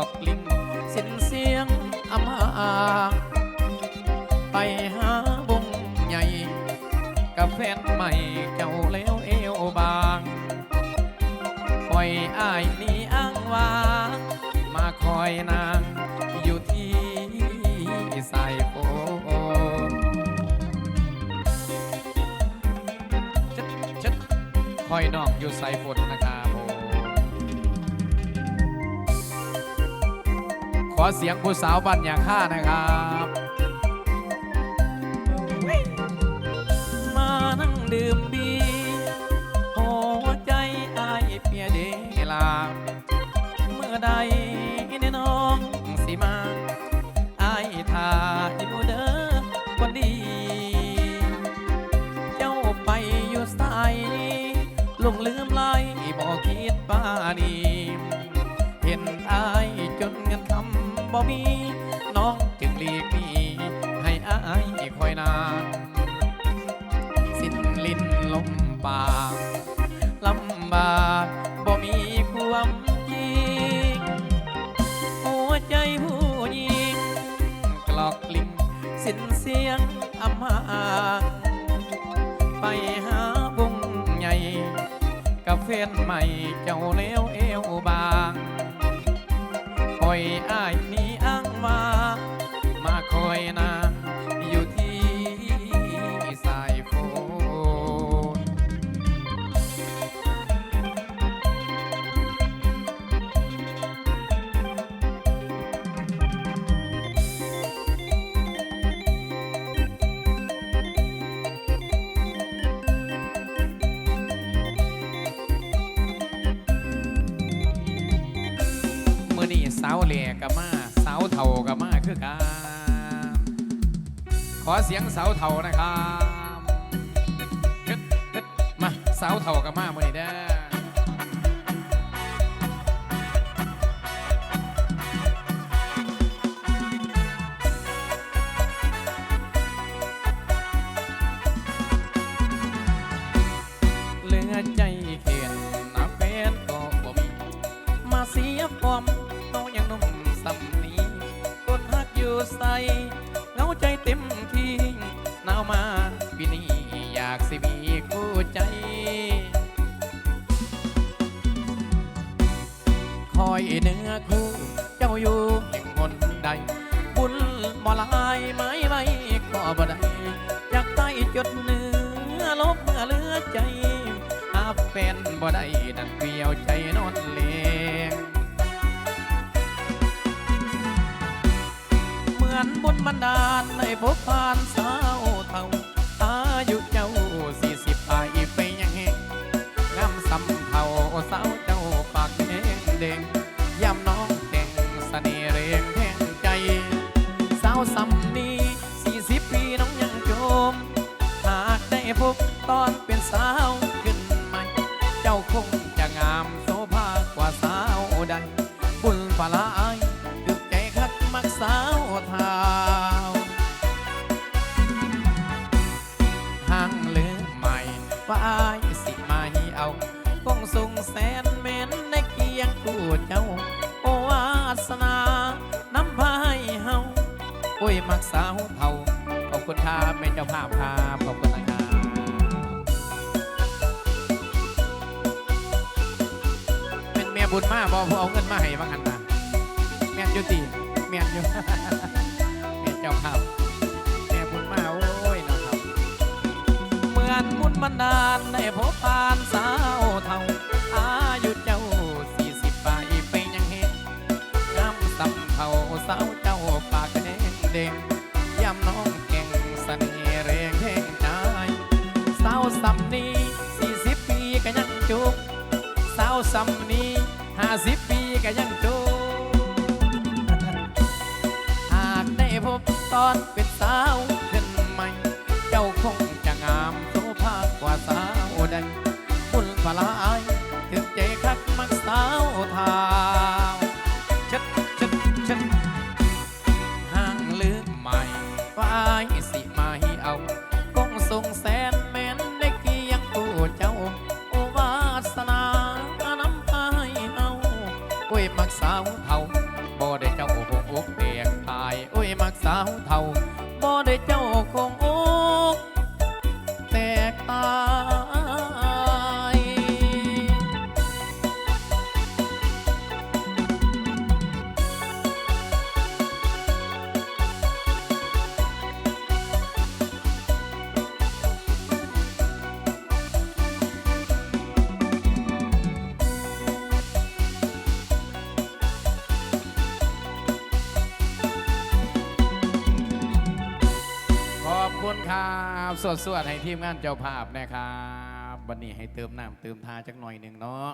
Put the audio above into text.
อกลิ้งสิ้นเสียงอำมาไปหาวงใหญ่กับแฟนใหม่เจ้าแล้วเอวบางปล่อยอ้ายนี่อ้างวางมาคอยนางอยู่ที่สายโฟนชัดชัดคอยน้องอยู่สายฝนนะครั ขอเสียงผู้สาวบ้านอย่างข้านะครับมานั่งดื่มเบีหัวใจอายเปียเดลาเมื่อใดในน้องสิมาอายทาอยู่เด้อคนดี เจ้าไปอยู่ใสลงลืมไหลบอกคิดป้านี อายคอยนานสิ้นลิ้นลมปากลำบากบ่มีความจริงหัวใจผู้หญิงกลอกลิ่งสิ้นเสียงอำมาไปหาวงใหญ่กับแฟนใหม่เจ้าแล้วเอวบางคอยอ้ายนี่อ้างว่ามาคอยนา เหล่กับมาสาวเท่ากับมาคือกันขอเสียงสาวเท่านะครับมาสาวเท่ากับมามื่อนี้เด้ ยังนุ่มสำนีคนฮักอยู่ใสเงาใจเต็มที่หนาวมาปีนี้อยากสิมีคู่ใจคอยเนื้อคู่เจ้าอยู่แห่งหนใด บุญบ่ลายไม้ไว้ก็บ่ได้อยากใต้จดเนื้อลบเมื่อเลือใจอาแฟนบ่ได้ดันเกลียวใจนอนเลง เหมือนบุญบันดาลในพบผ่านสาวเท่าอายุเจ้าสี่สิบปลายไปยังแหงงามสำเท่าสาวเจ้าปากแดงเด้งยำน้องแต่งเสน่ห์เรงแทงใจ สาวสำนีสี่สิบปีน้องยังโจม หากได้พบตอนเป็นสาวขึ้นใหม่ เจ้าคง ยมักสาวเทาขอบคุณครับแม่เจ้าภาพครับขอบคุณนะครับเป็นแม่บุญมาบอพอเอาเงินมาให้บ้างหันตาแม่นยุติแม่นอยู่แม่เจ้าภาพแม่บุญมาโอ้ยนะครับเหมือนมุนบันดาลได้พบปานสาวเท่าอายุเจ้าสี่สิบปลายไปยังเห็นงามสำเภาสาวเจ้าปาก เด้งยำน้องเก่งเสน่ห์เรงแห่งใจสาวสำนีสี่สิบปีก็ยังจุกสาวสำนีห้าสิบปีก็ยังจุกหากได้พบตอนเป็นสาวขึ้นใหม่ เจ้าคงจะงามโสภากว่าสาวใดบุญพลา ฟ้าสิมาให้เอาคงทรงแสนแม่นเด็กที่ยังกูเจ้าโอวาสนาน้ำตาให้เอาโอ้ยมักสาวเท่าบ่ได้เจ้าโอ้โหอกแตกตายโอ้ยมักสาวเทา คุณครับสวดสวดให้ทีมงานเจ้าภาพนะครับ วันนี้ให้เติมน้ำเติมทาจักหน่อยหนึ่งเนาะ